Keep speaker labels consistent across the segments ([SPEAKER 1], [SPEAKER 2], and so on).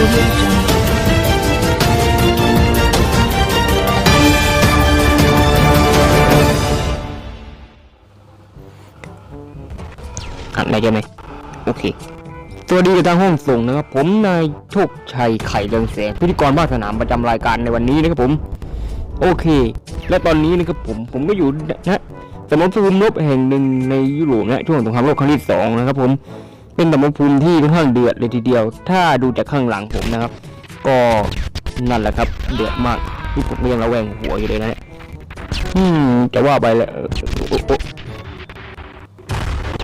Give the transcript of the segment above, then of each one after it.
[SPEAKER 1] อัดได้ใช่ไหมโอเคสวัสดีทางห้องส่งนะครับ ผมนายโชคชัยไข่เรืองแสงพิธีกรภาคสนามประจำรายการในวันนี้นะครับผม โอเค และตอนนี้นะครับผมผมก็อยู่นะสมรภูมิรบแห่งหนึ่งในยุโรปนะช่วงสงครามโลกครั้งที่สองนะครับผม เป็นสมรภูมิที่ค่อนข้างเดือดเลยทีเดียว ถ้าดูจากข้างหลังผมนะครับ ก็นั่นแหละครับ เดือดมากที่ผมยังระแวงหัวอยู่เลยนะเนี่ยอืมจะว่าไปแล้ว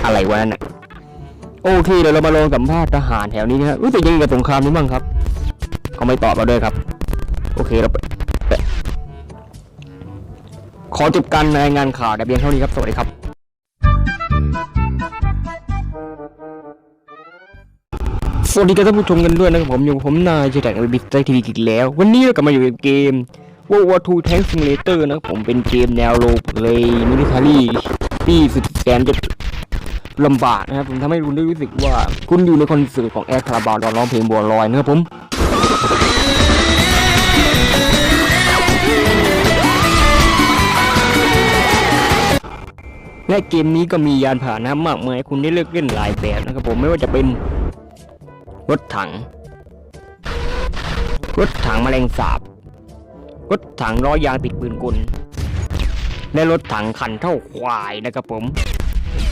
[SPEAKER 1] อะไรวะนั่นน่ะโอเคเดี๋ยวเรามาลองสัมภาษณ์ทหารแถวนี้นะฮะรู้สึกยังกับสงครามนี้บ้างครับเขาไม่ตอบเราด้วยครับ โอเคเราไปไปขอจบการรายงานข่าวแต่เพียงเท่านี้ครับ สวัสดีครับ สวัสดีครับท่านผู้ชมกันด้วยนะครับผมอยู่ผมนายชัยแตงเอบิสไตทีวีอีกแล้ว วันนี้เรากลับมาอยู่ในเกม World War II Tank Simulator นะครับผมเป็นเกมแนวโรลเพลย์มิลิทอรี่ที่สุดแสนจะลำบากนะครับผมทำให้คุณได้รู้สึกว่าคุณอยู่ในคอนเสิร์ตของแอร์คาราบาวตอนร้องเพลงบัวลอยนะครับผมและเกมนี้ก็มียานพาหนะมากมายคุณได้เลือกเล่นหลายแบบนะครับผมไม่ว่าจะเป็น รถถัง รถถังแมลงสาบ รถถังล้อยางติดปืนกล และรถถังคันเท่าควายนะครับผม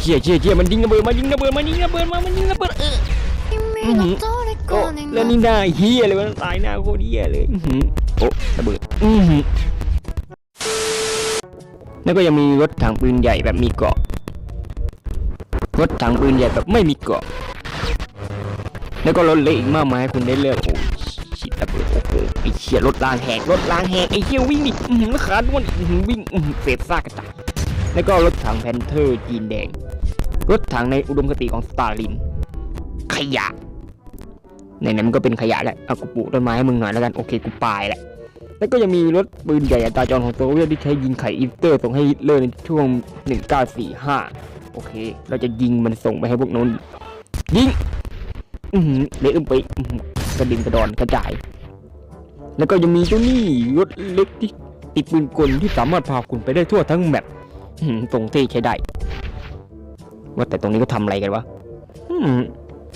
[SPEAKER 1] เชี่ยเชี่ยเชี่ยมันยิงระเบิดมายิงระเบิดมายิงระเบิดมามันยิงระเบิดเออโอ้แล้วนี่หน้าเฮียเลยมันตายหน้าโคตรเฮียเลยโอ้ระเบิดอือหือแล้วก็ยังมีรถถังปืนใหญ่แบบมีเกาะ รถถังปืนใหญ่แบบไม่มีเกาะ แล้วก็รถเล็กอีกมากมายให้คุณได้เลือกโอ้ชิดระเบิดโอ้โหไอ้เชี่ยรถรางแหกรถรางแหกไอ้เชี่ยวิ่งดิอื้อหือขาด้วนวิ่งอื้อหือเศษซากกระจายแล้วก็รถถังแพนเทอร์จีนแดง รถถังในอุดมคติของสตาลิน ขยะไหนๆมันก็เป็นขยะแหละเอากูปลูกต้นไม้ให้มึงหน่อยแล้วกันโอเคกูปายแหละแล้วก็ยังมีรถปืนใหญ่อัตราจรของโซเวียตที่ใช้ยิงไข่อิสเตอร์ส่งให้ฮิตเลอร์ในช่วง 1945 โอเค เราจะยิงมันส่งไปให้พวกนู้นยิง อือหือเละอึมไปอื้อหือกระดินกระดอนกระจาย แล้วก็ยังมีเจ้านี่รถเล็กที่ติดปืนกลที่สามารถพาคุณไปได้ทั่วทั้งแมปอื้อหือตรงเท่ใช้ได้ ว่าแต่ตรงนี้ก็ทำอะไรกันวะอืม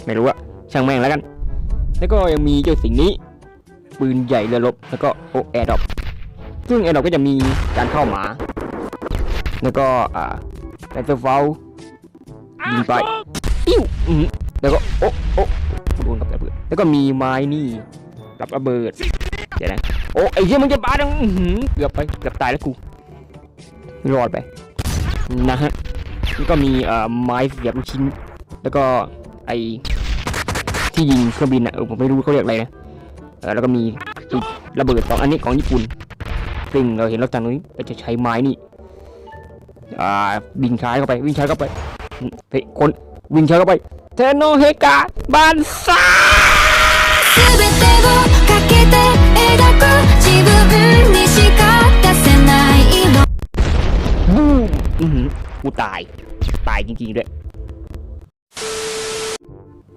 [SPEAKER 1] ไม่รู้อะช่างแม่งแล้วกัน แล้วก็ยังมีเจ้าสิ่งนี้ ปืนใหญ่เรือรบแล้วก็โอแอร์ดอปซึ่งแอร์ดอปก็จะมีการเข้าหมา แล้วก็อ่าแอนเซอร์ฟลยิงไปปิ้วอืมแล้วก็โอ๊ะโอ๊ แล้วก็มีไม้นี่รับระเบิดเดี๋ยวนะโอ้ไอ้เหี้ยมันจะบาดังเกือบไปเกือบตายแล้วกูรอดไปนะฮะแล้วก็มีเอ่อไม้เสียบลูกชิ้น แล้วก็ไอที่ยิงเครื่องบินอะเออผมไม่รู้เขาเรียกอะไรนะเออแล้วก็มีระเบิดสองอันนี้ของญี่ปุ่น ซึ่งเราเห็นรถถังนี้ก็จะใช้ไม้นี่อ่าวิ่งช้าเข้าไปวิ่งช้าเข้าไปเฮ้ยคนวิ่งช้าเข้าไปเทโนเฮกาบานซ่า อือหือกูตาย ตายจริงๆด้วย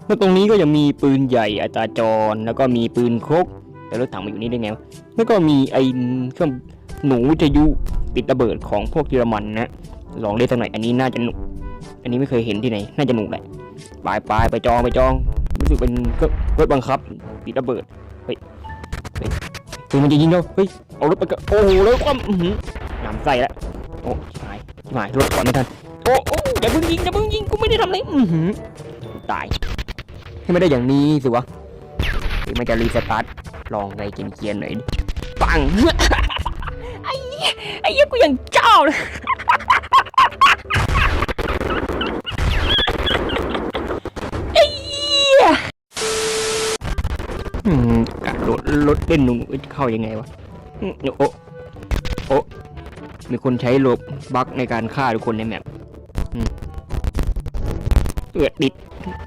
[SPEAKER 1] แล้วตรงนี้ก็ยังมีปืนใหญ่อัตราจร แล้วก็มีปืนครกแต่รถถังมาอยู่นี่ได้ไงแล้วก็มีไอ้เครื่องหนูวิทยุติดระเบิดของพวกเยอรมันนะ ลองเล่นสักหน่อยอันนี้น่าจะหนุก อันนี้ไม่เคยเห็นที่ไหน น่าจะหนุกแหละ ไปไปไปจองไปจอง สึกเป็นเครื่องรถบังคับติดระเบิดเฮ้ยเฮ้ยเฮ้ยมันจะยิงเราเฮ้ยเอารถไปก็โอ้โหแล้วก็อื้อหือหนำไส้แล้วโอ้ชิบหายชิบหายรถก่อนไม่ทันโอ้โอ้อย่าเพิ่งยิงอย่าเพิ่งยิงกูไม่ได้ทำอะไรอือหือตายให้ไม่ได้อย่างนี้สิวะหรือมันจะรีสตาร์ทลองไปกินเกียร์หน่อยปังไอ้ไอ้เหี้ยกูยังเจ้าเลย รถเล่นหนุ่มเข้ายังไงวะโอ้โอ้มีคนใช้โลบบักในการฆ่าทุกคนในแมปเออติด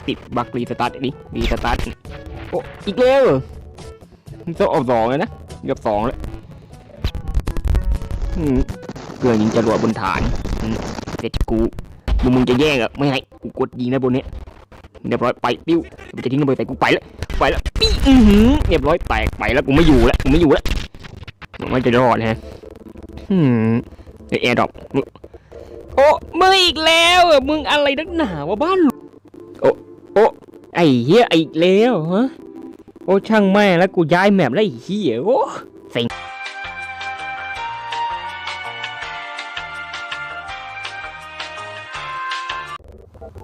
[SPEAKER 1] ติดบักรีสตาร์ทดิรีสตาร์ทโอ้อีกแล้วเหรอมันต้องเอาสองเลยนะเกือบสองแล้วเกือยิงจรวดบนฐานเสร็จกูมึงจะแย่งเหรอไม่ให้กูกดยิงนะบนเนี้ยเรียบร้อยไปปิ้วจะทิ้งระเบิดใส่กูไปแล้ว ไปแล้วปิ้อือหือเรียบร้อยแตกไปแล้วกูไม่อยู่แล้วกูไม่อยู่แล้วไมันจะรอดนะฮะอืมแอร์ดรอปโอ้มึงอีกแล้วมึงอะไรนักหนาวะบ้านโอ้โอ้ไอ้เหี้ยอีกแล้วฮะโอ้ช่างแม่แล้วกูย้ายแมปแล้วไอ้เหี้ยโอ้เซ็ง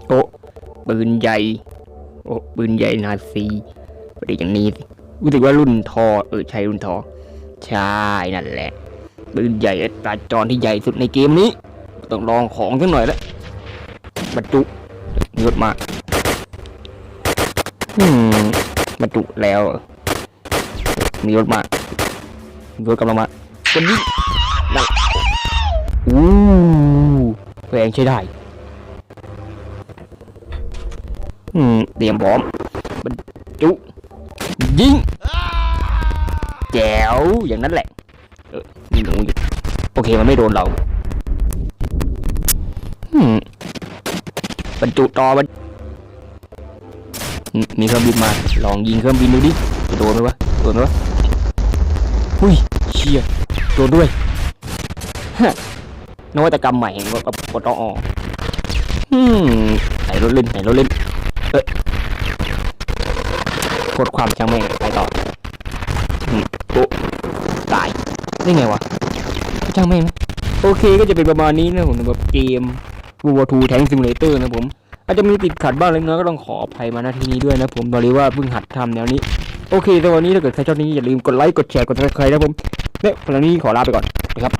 [SPEAKER 1] โอ้ปืนใหญ่โอ้ปืนใหญ่นาซี ไม่ได้อย่างนี้รู้สึกว่ารุ่นทอเออใช่รุ่นทอใช่นั่นแหละปืนใหญ่ตราจรที่ใหญ่สุดในเกมนี้ ต้องลองของสักหน่อยแล้วบรรจุยศมาอืมบรรจุแล้วมียศมายศกำลังมาคนนี้นั่นอู้แรงใช้ได้อืมเตรียมพร้อมบรรจุ ยิงแจ๋วอย่างนั้นแหละเออมีหนูอยู่โอเคมันไม่โดนเราบรรจุต่อมันมีเครื่องบินมาลองยิงเครื่องบินดูดิโดนไหมวะโดนไหมวะหุ้ยเชี่ยโดนด้วยนวัตกรรมใหม่ของปตออืมไหนรถเล่นไหนรถเล่นเอ้ย ดความจังแม่ไปต่อโอ้ตายได้ไงวะจังแม่งโอเคก็จะเป็นประมาณนี้นะผมสำหรับเกมวัวทูแทงซิมูเลเตอร์นะผมอาจจะมีติดขัดบ้างเล็กน้อยก็ต้องขออภัยมาหนที่นี้ด้วยนะผมตอนนี้ว่าเพิ่งหัดทำแนวนี้ โอเคแต่วันนี้ถ้าเกิดใครชอบนี้อย่าลืมกดไลค์กดแชร์กดติดตามนะผมเนี่ยวันนี้ขอลาไปก่อนนะครับ